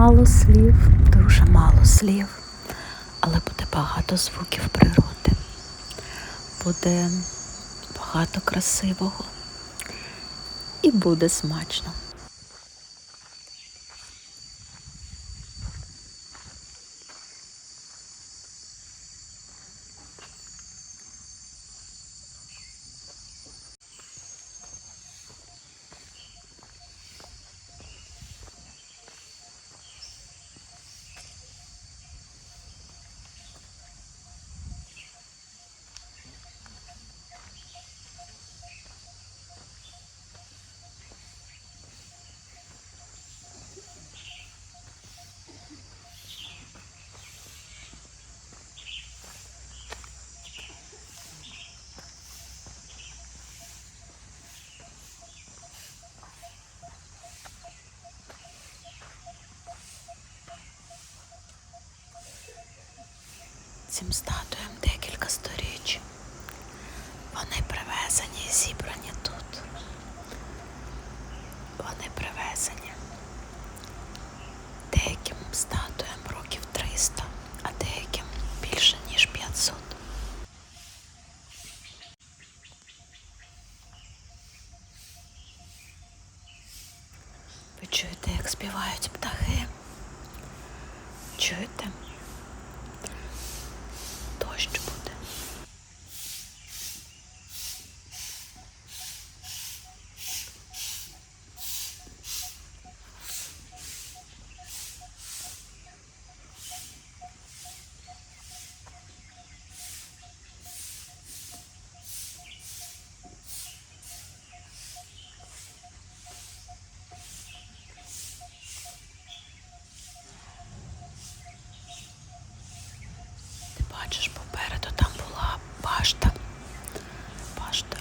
мало слів, дуже мало слів, але буде багато звуків природи. Буде багато красивого і буде смачно. Цим статуям декілька сторіч. Вони привезені і зібрані тут. Вони привезені. Деяким статуям років 300, а деяким більше ніж 500. Ви чуєте, як співають птахи? Чуєте? Дощ буде. Ти бачиш, попереду там була башта. Башта.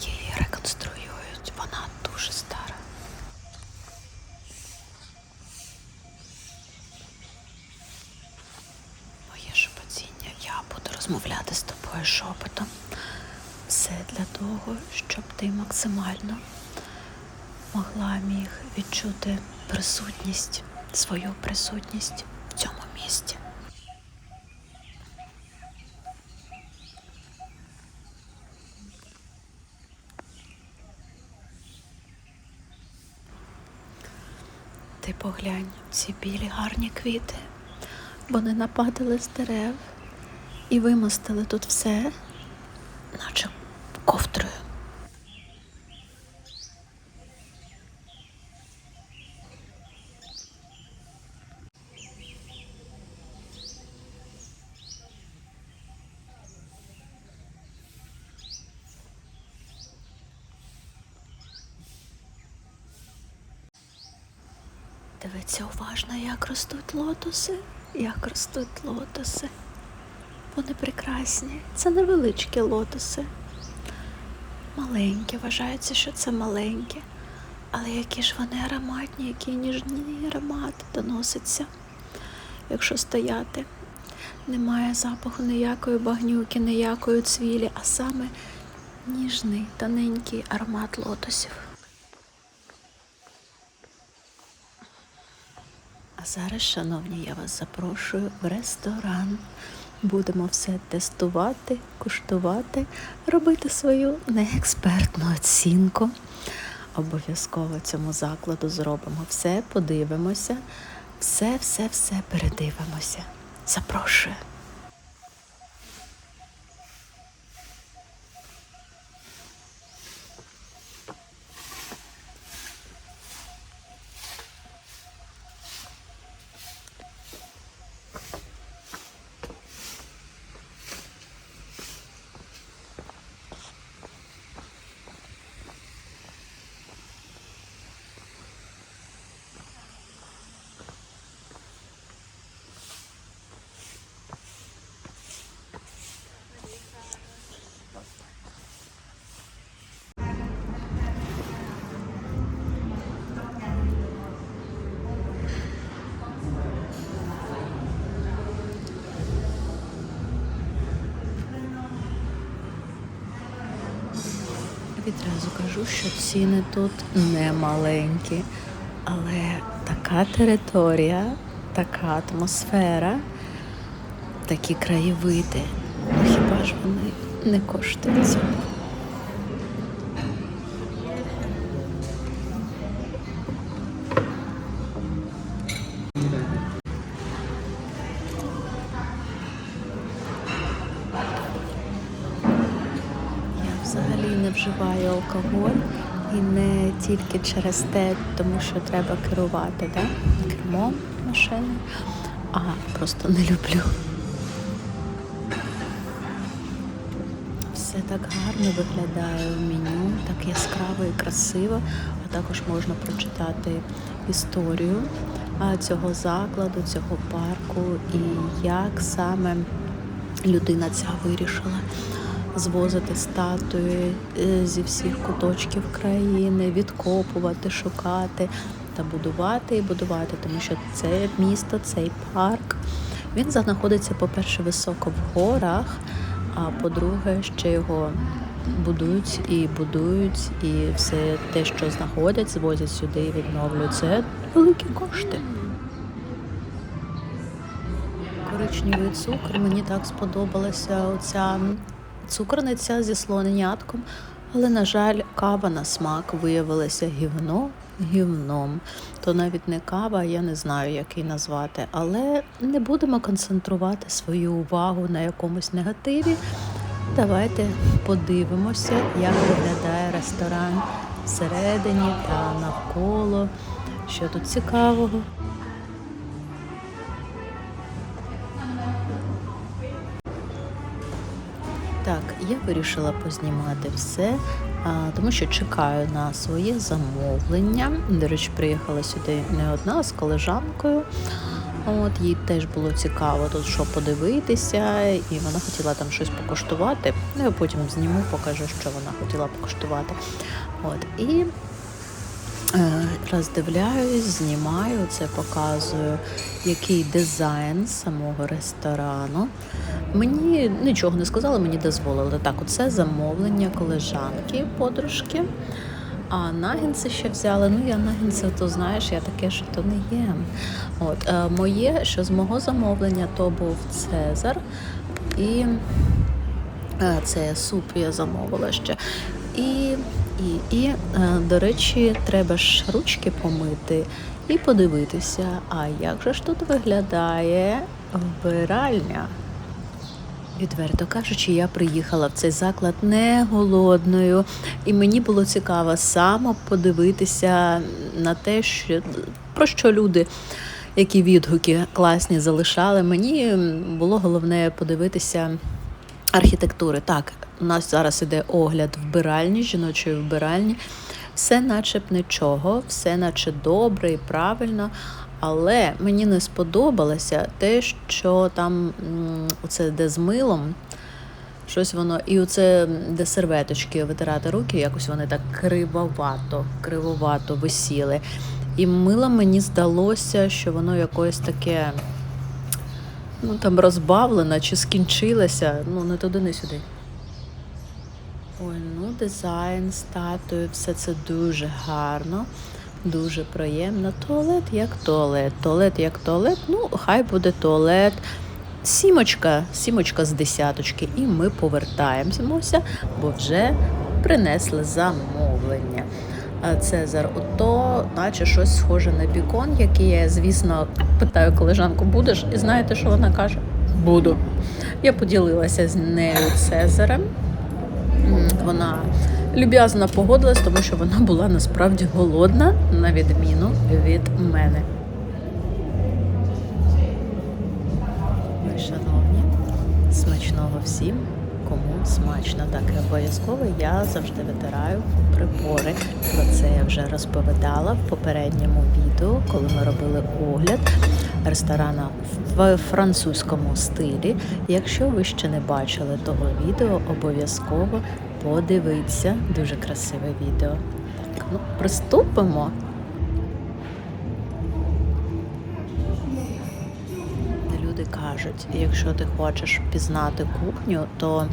Її реконструюють. Вона дуже стара. Моє шепотіння. Я буду розмовляти з тобою шепотом. Все для того, щоб ти максимально могла міг відчути присутність, свою присутність в цьому місті. Ти поглянь, ці білі гарні квіти. Вони нападали з дерев і вимостили тут все, наче ковдрою. Дивиться уважно, як ростуть лотоси, як ростуть лотоси. Вони прекрасні. Це невеличкі лотоси. Маленькі, вважається, що це маленькі. Але які ж вони ароматні, які ніжні аромати доносяться, якщо стояти. Немає запаху ніякої багнюки, ніякої цвілі, а саме ніжний, тоненький аромат лотосів. А зараз, шановні, я вас запрошую в ресторан. Будемо все тестувати, куштувати, робити свою неекспертну оцінку. Обов'язково цьому закладу зробимо все, подивимося, все, все, все передивимося. Запрошую. Відразу кажу, що ціни тут не маленькі, але така територія, така атмосфера, такі краєвиди. Ну хіба ж вони не коштують цього? Вживаю алкоголь і не тільки через те, тому що треба керувати да? кермом машини, а просто не люблю. Все так гарно виглядає в меню, так яскраво і красиво, а також можна прочитати історію цього закладу, цього парку і як саме людина ця вирішила звозити статуї е, зі всіх куточків країни, відкопувати, шукати та будувати і будувати, тому що це місто, цей парк. Він знаходиться, по-перше, високо в горах, а по-друге, ще його будують і будують, і все те, що знаходять, звозять сюди і відновлюють. Це великі кошти. Коричневий цукор. Мені так сподобалася оця цукорниця зі слоненятком, але, на жаль, кава на смак виявилася гівно гівном. То навіть не кава, я не знаю, як її назвати, але не будемо концентрувати свою увагу на якомусь негативі. Давайте подивимося, як виглядає ресторан всередині та навколо, що тут цікавого. Я вирішила познімати все, тому що чекаю на своє замовлення. До речі, приїхала сюди не одна з колежанкою. От їй теж було цікаво тут що подивитися, і вона хотіла там щось покуштувати. Ну я потім зніму, покажу, що вона хотіла покуштувати. От і роздивляюсь, знімаю це, показую, який дизайн самого ресторану. Мені нічого не сказали, мені дозволили. Так, оце замовлення колежанки, подружки. А нагінці ще взяли. Ну, я нагінці, то знаєш, я таке, що то не їм. От, е, моє, що з мого замовлення, то був Цезар. І е, це суп я замовила ще. І, і, і е, до речі, треба ж ручки помити і подивитися, а як же ж тут виглядає вбиральня. Відверто кажучи, я приїхала в цей заклад не голодною, і мені було цікаво саме подивитися на те, що про що люди, які відгуки класні залишали. Мені було головне подивитися архітектури. Так, у нас зараз іде огляд вбиральні, жіночої вбиральні. Все наче б нічого, все наче добре і правильно. Але мені не сподобалося те, що там оце де з милом, щось воно, і оце де серветочки витирати руки, якось вони так кривовато, кривовато висіли. І мило мені здалося, що воно якось таке ну там розбавлене чи скінчилося. Ну, не туди, не сюди. Ой, ну дизайн, статуї, все це дуже гарно, дуже приємно. Туалет як туалет, туалет як туалет, ну хай буде туалет. Сімочка, сімочка з десяточки, і ми повертаємося, бо вже принесли замовлення. А Цезар, ото, наче щось схоже на бікон, який я, звісно, питаю колежанку, будеш? І знаєте, що вона каже? Буду. Я поділилася з нею Цезарем. Вона люб'язно погодилась, тому що вона була насправді голодна, на відміну від мене. Шановні, смачного всім, смачно, так і обов'язково я завжди витираю прибори. Про це я вже розповідала в попередньому відео, коли ми робили огляд ресторана в французькому стилі. Якщо ви ще не бачили того відео, обов'язково подивіться. Дуже красиве відео. Так, ну приступимо. Люди кажуть, якщо ти хочеш пізнати кухню, то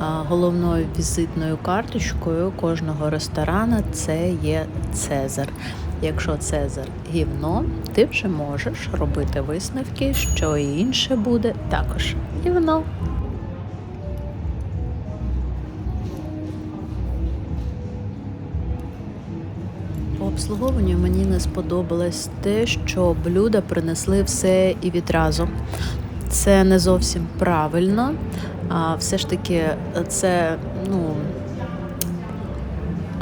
головною візитною карточкою кожного ресторана це є Цезар. Якщо Цезар гівно, ти вже можеш робити висновки, що і інше буде також гівно. Обслуговуванню мені не сподобалось те, що блюда принесли все і відразу. Це не зовсім правильно. А все ж таки, це ну,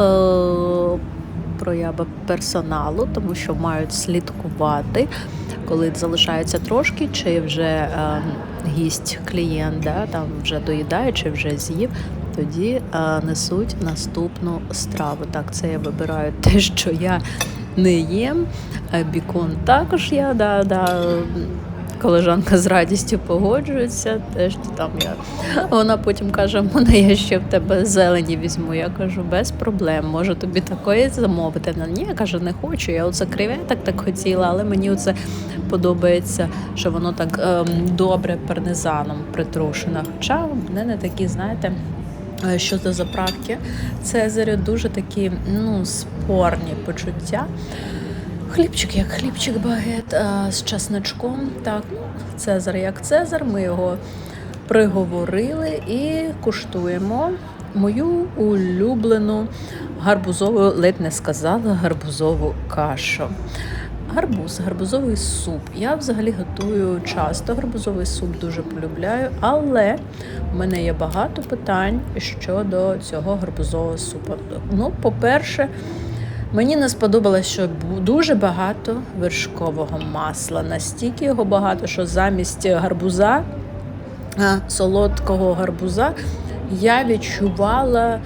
е, проява персоналу, тому що мають слідкувати, коли залишається трошки, чи вже е, гість клієнт, да, там вже доїдає, чи вже з'їв. Тоді е, несуть наступну страву. Так, це я вибираю те, що я не їм. Е, Бікон також я, да, да, колежанка з радістю погоджується. Теж там я. Вона потім каже: мене я ще в тебе зелені візьму. Я кажу, без проблем, можу тобі такої замовити. Вона, Ні, я кажу, не хочу. Я оце креветок так хотіла, але мені оце подобається, що воно так ем, добре пармезаном притрушено. Хоча в мене такі, знаєте. е, Щодо заправки Цезарю дуже такі ну, спорні почуття. Хлібчик як хлібчик багет а, з чесночком. Так, ну, Цезар як Цезар. Ми його приговорили і куштуємо мою улюблену гарбузову, ледь не сказала, гарбузову кашу. Гарбуз, гарбузовий суп. Я взагалі готую часто гарбузовий суп дуже полюбляю, але в мене є багато питань щодо цього гарбузового супу. Ну, по-перше, Мені не сподобалось, що дуже багато вершкового масла. Настільки його багато, що замість гарбуза, солодкого гарбуза, я відчувала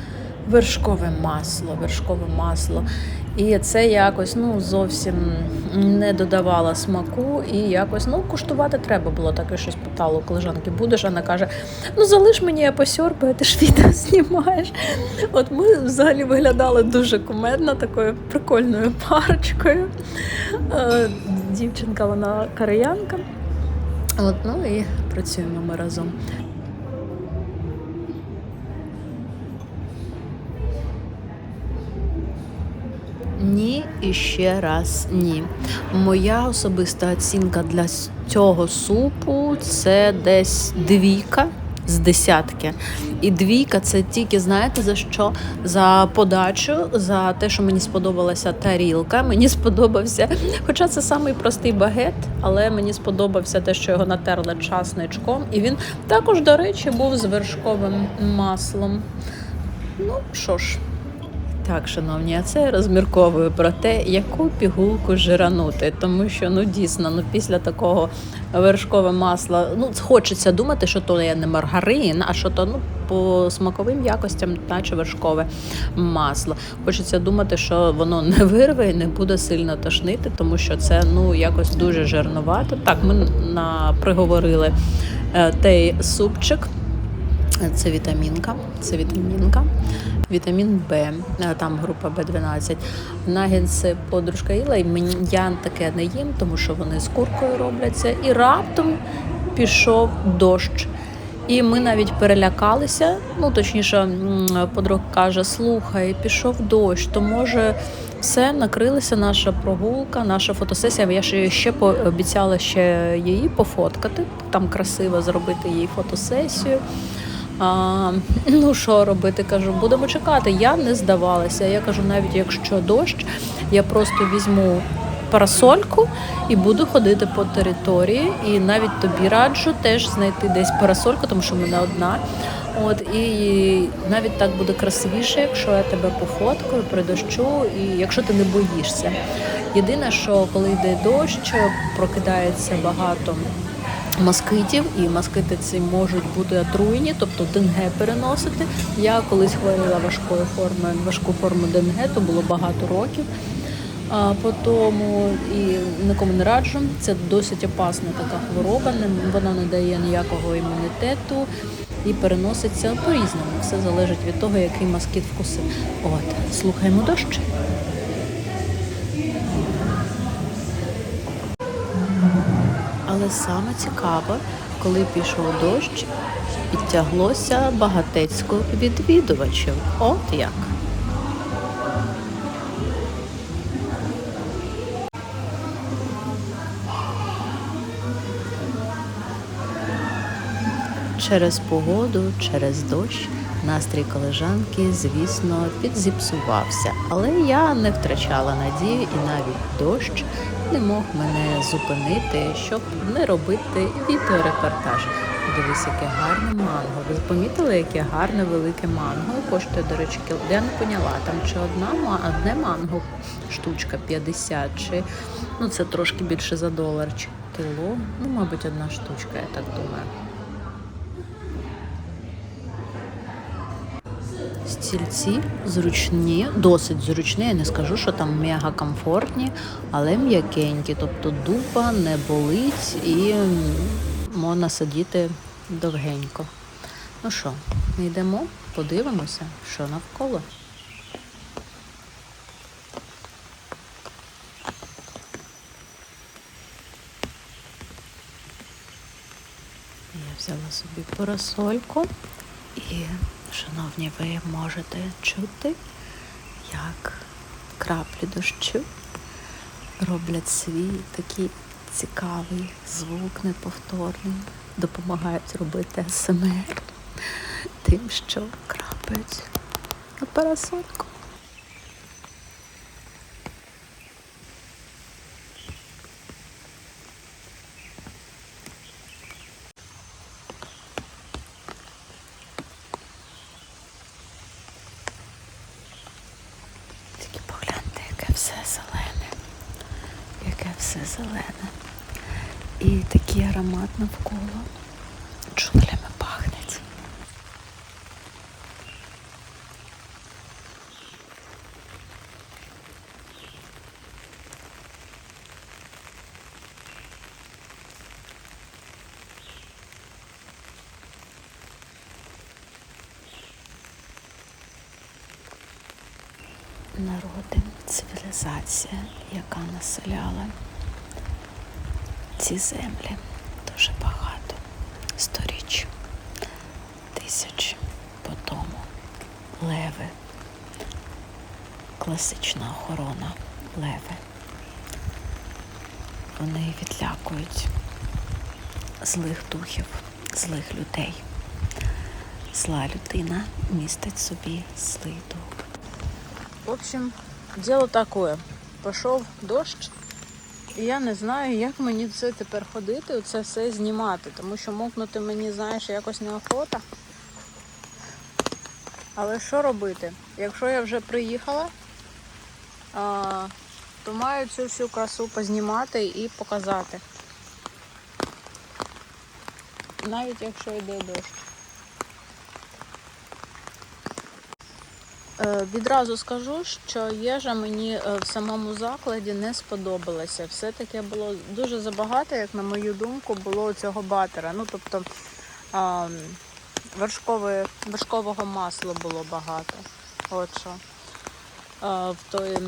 вершкове масло, вершкове масло. І це якось ну, зовсім не додавало смаку, і якось ну, куштувати треба було. Так і щось питало у колежанки, будеш, вона каже: ну залиш мені, я посьорбаю, ти ж відео знімаєш. От ми взагалі виглядали дуже кумедно, такою прикольною парочкою. Е, Дівчинка, вона кореянка. От, ну і працюємо ми разом. Ні і ще раз ні. Моя особиста оцінка для цього супу це десь двійка з десятки. І двійка це тільки, знаєте, за що? За подачу, за те, що мені сподобалася тарілка. Мені сподобався, хоча це самий простий багет, але мені сподобався те, що його натерли часничком. І він також, до речі, був з вершковим маслом. Ну що ж. Так, шановні, а це я розмірковую про те, яку пігулку жиранути, тому що ну дійсно, ну після такого вершкове масла, ну хочеться думати, що то є не маргарин, а що то ну по смаковим якостям, наче вершкове масло. Хочеться думати, що воно не вирве і не буде сильно тошнити, тому що це ну якось дуже жирнувато. Так, ми на приговорили е, той супчик. Це вітамінка, це вітамінка, вітамін Б, е, там група Б12. Нагінси подружка їла, і мені я таке не їм, тому що вони з куркою робляться. І раптом пішов дощ. І ми навіть перелякалися. Ну, точніше, м, подруга каже: слухай, пішов дощ, то може все накрилася наша прогулка, наша фотосесія. Я ще ще пообіцяла ще її пофоткати, там красиво зробити їй фотосесію. А, ну що робити? Кажу, будемо чекати. Я не здавалася. Я кажу, навіть якщо дощ, я просто візьму парасольку і буду ходити по території. І навіть тобі раджу теж знайти десь парасольку, тому що мене одна. От і навіть так буде красивіше, якщо я тебе пофоткаю при дощу, і якщо ти не боїшся. Єдине, що коли йде дощ, прокидається багато москитів, і москити ці можуть бути отруєні, тобто денге переносити. Я колись хворіла важкою формою, важку форму денге, то було багато років. А по тому і нікому не раджу. Це досить опасна така хвороба. Вона не дає ніякого імунітету і переноситься по-різному. Все залежить від того, який москіт вкусив. От, слухаємо дощ. Але саме цікаве, коли пішов дощ, підтяглося багатецько відвідувачів. От як. Через погоду, через дощ настрій колежанки, звісно, підзіпсувався. Але я не втрачала надію, і навіть дощ не мог мене зупинити, щоб не робити відеорепортаж. Дивись, яке гарне манго. Ви помітили, яке гарне велике манго? Коштує, до речі. Я не поняла, там чи одна одне манго штучка 50, чи ну це трошки більше за долар, чи кіло. Ну, мабуть, одна штучка, я так думаю. Стільці зручні, досить зручні. Я не скажу, що там мега комфортні, але м'якенькі. Тобто дупа не болить і можна сидіти довгенько. Ну що, йдемо, подивимося, що навколо. Я взяла собі парасольку і, шановні, ви можете чути, як краплі дощу роблять свій такий цікавий звук неповторний, допомагають робити СМР тим, що крапають на парасольку. Тільки погляньте, яке все зелене, яке все зелене. І такий аромат навколо джунглями пахнеть. Народи, цивілізація, яка населяла ці землі дуже багато сторіч, тисяч по тому. Леви, класична охорона леви. Вони відлякують злих духів, злих людей. Зла людина містить собі злий дух. В общем, дело такое. Пішов дощ, я не знаю, як мені це тепер ходити, це все знімати, тому що мокнути мені, знаєш, якось неохота. Але що робити? Якщо я вже приїхала, то маю цю всю красу познімати і показати. Навіть якщо йде дощ. Відразу скажу, що їжа мені е, в самому закладі не сподобалася. Все-таки було дуже забагато, як на мою думку, було цього батера. Ну, тобто вершкове, вершкового масла було багато. От що. В той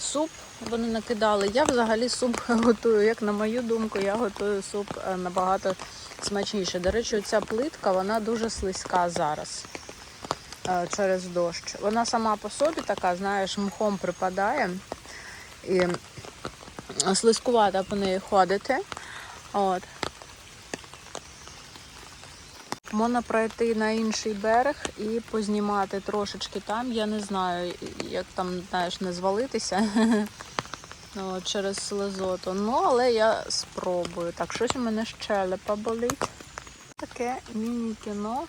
суп вони накидали. Я взагалі суп готую, як на мою думку, я готую суп е, набагато смачніше. До речі, ця плитка вона дуже слизька зараз е, через дощ. Вона сама по собі така, знаєш, мхом припадає і слизькувата по неї ходити. От. Можна пройти на інший берег і познімати трошечки там. Я не знаю, як там, знаєш, не звалитися через слезоту. Ну, але я спробую. Так, щось у мене щелепа болить. Таке міні-кіно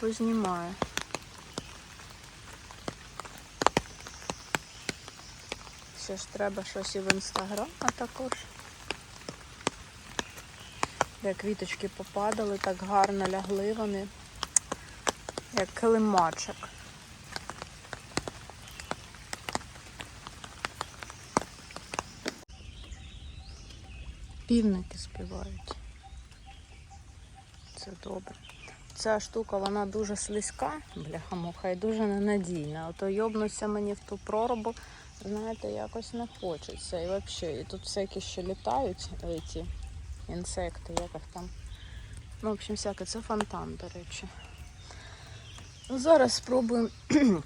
познімаю. Ще ж треба щось і в інстаграм, а також. Де квіточки попадали, так гарно лягли вони, як килимачок. Півники співають. Це добре. Ця штука вона дуже слизька, бляха-муха, і дуже ненадійна. Ото йобнуться мені в ту проробу, знаєте, якось не хочеться. І взагалі, і тут всякі ще літають ці інсекти, як їх там Ну, в общем, всяке, це фонтан, до речі. Ну, зараз спробуємо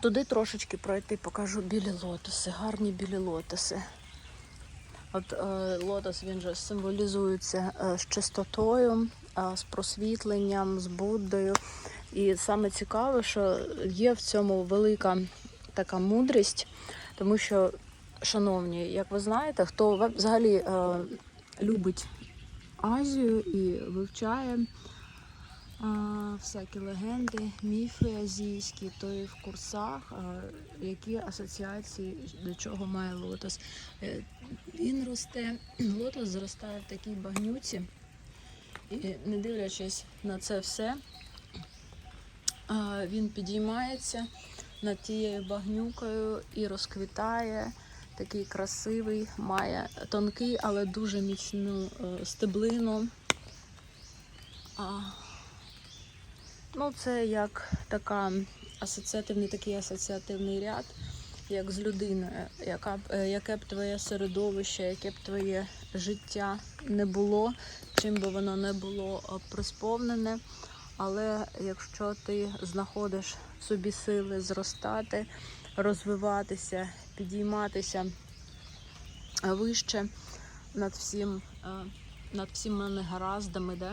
туди трошечки пройти, покажу білі лотоси, гарні білі лотоси. От е, лотос він же символізується е, з чистотою, з просвітленням, з Буддою. І саме цікаве, що є в цьому велика така мудрість, тому що, шановні, як ви знаєте, хто взагалі е, любить Азію і вивчає а, всякі легенди, міфи азійські, то і в курсах, а, які асоціації до чого має лотос. Е, Він росте, лотос зростає в такій багнюці, і не дивлячись на це все, він підіймається над тією багнюкою і розквітає. Такий красивий, має тонкий, але дуже міцну е, стеблину. А, ну, це як така асоціативний, такий асоціативний ряд, як з людиною, яка, е, яке б твоє середовище, яке б твоє життя не було, чим би воно не було е, присповнене. Але якщо ти знаходиш в собі сили зростати, розвиватися, підійматися е, вище над всім, е, над всіма негараздами, де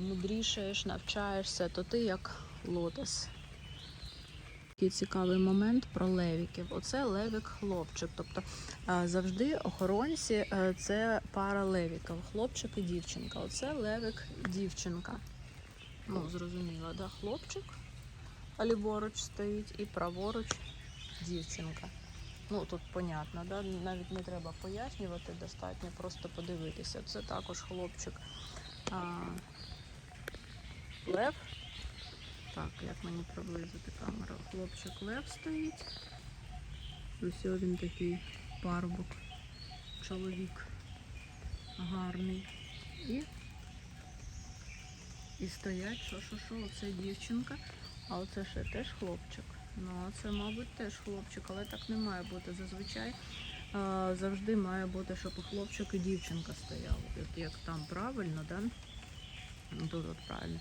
мудрішаєш, навчаєшся, то ти як лотос. Такий цікавий момент про левіків. Оце левік-хлопчик. Тобто е, завжди охоронці е, це пара левіків, хлопчик і дівчинка. Оце левік-дівчинка. Ну, зрозуміло, да? Хлопчик, а ліворуч стоїть і праворуч дівчинка. Ну, тут понятно, да? навіть не треба пояснювати, достатньо просто подивитися. Це також хлопчик а, Лев. Так, як мені приблизити камеру? Хлопчик Лев стоїть. Ось він такий парубок, чоловік гарний. І, і стоять, що, що, що, оце дівчинка, а оце ще теж хлопчик. Ну, це, мабуть, теж хлопчик, але так не має бути. Зазвичай а, завжди має бути, щоб і хлопчик і дівчинка стояли. От як там правильно, да? Тут от правильно.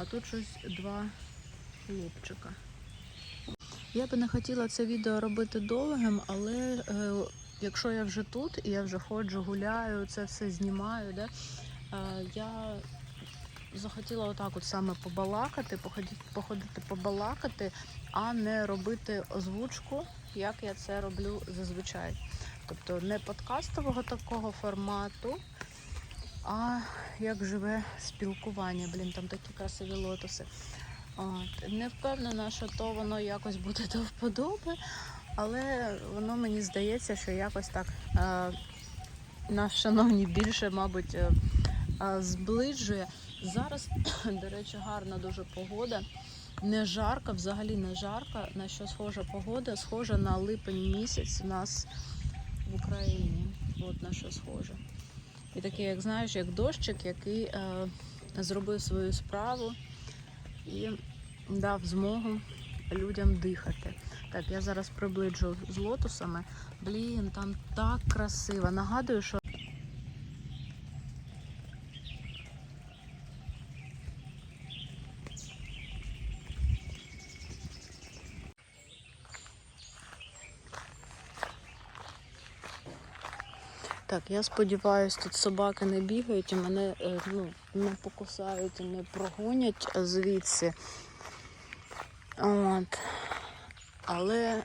А тут щось два хлопчика. Я би не хотіла це відео робити довгим, але е, якщо я вже тут і я вже ходжу, гуляю, це все знімаю, да, е, я захотіла отак от саме побалакати, походити, походити побалакати, а не робити озвучку, як я це роблю зазвичай. Тобто не подкастового такого формату, а як живе спілкування. Блін, там такі красиві лотоси. От. Не впевнена, що то воно якось буде до вподоби, але воно мені здається, що якось так е, наш шановні більше, мабуть, е, е, зближує. Зараз, до речі, гарна дуже погода. Не жарко, взагалі не жарко. На що схожа погода? Схожа на липень місяць у нас в Україні. От на що схоже. І такий, як знаєш, як дощик, який е, зробив свою справу і дав змогу людям дихати. Так, я зараз приближу з лотосами. Блін, там так красиво. Нагадую, що Так, я сподіваюся, тут собаки не бігають і мене е, ну, не покусають і не прогонять звідси. От. Але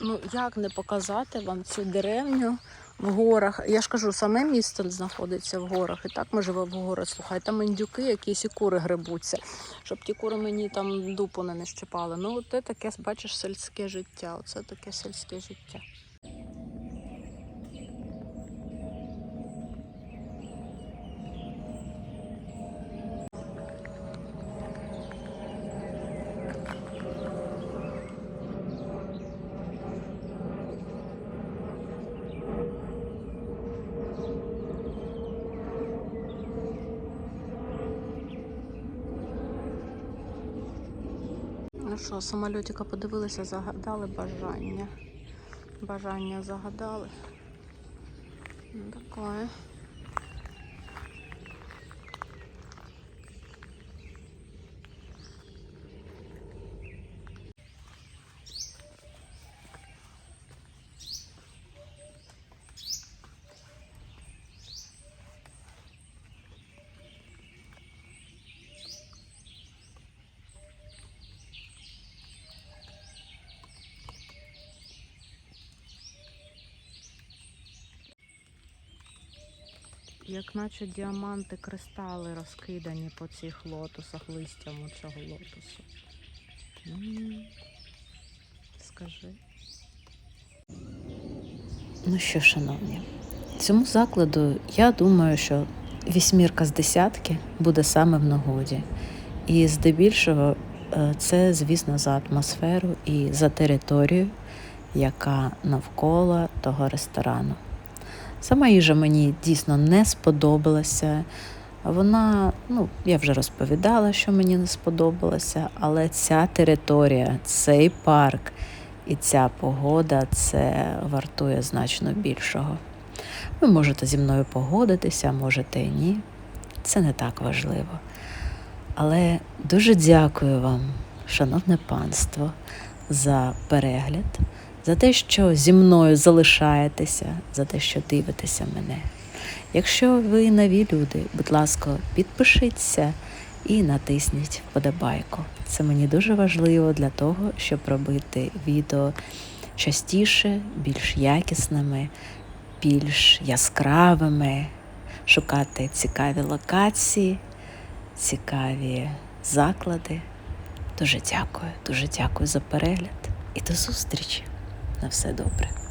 ну, як не показати вам цю деревню в горах? Я ж кажу, саме місто знаходиться в горах. І так ми живемо в горах. Слухай, там індюки, якісь і кури грибуться, щоб ті кури мені там дупу не щепали. Ну, це таке, бачиш, сільське життя. Оце таке сільське життя. Що, самольотика подивилися, загадали бажання. Бажання загадали. Таке. Як наче діаманти, кристали розкидані по цих лотосах, листям цього лотосу. Скажи. Ну що, шановні, цьому закладу я думаю, що вісьмірка з десятки буде саме в нагоді. І здебільшого е, це, звісно, за атмосферу і за територію, яка навколо того ресторану. Сама їжа мені дійсно не сподобалася. Вона, ну, я вже розповідала, що мені не сподобалося, але ця територія, цей парк і ця погода це вартує значно більшого. Ви можете зі мною погодитися, можете і ні. Це не так важливо. Але дуже дякую вам, шановне панство, за перегляд, за те, що зі мною залишаєтеся, за те, що дивитеся мене. Якщо ви нові люди, будь ласка, підпишіться і натисніть вподобайку. Це мені дуже важливо для того, щоб робити відео частіше, більш якісними, більш яскравими, шукати цікаві локації, цікаві заклади. Дуже дякую, дуже дякую за перегляд і до зустрічі. На все добре.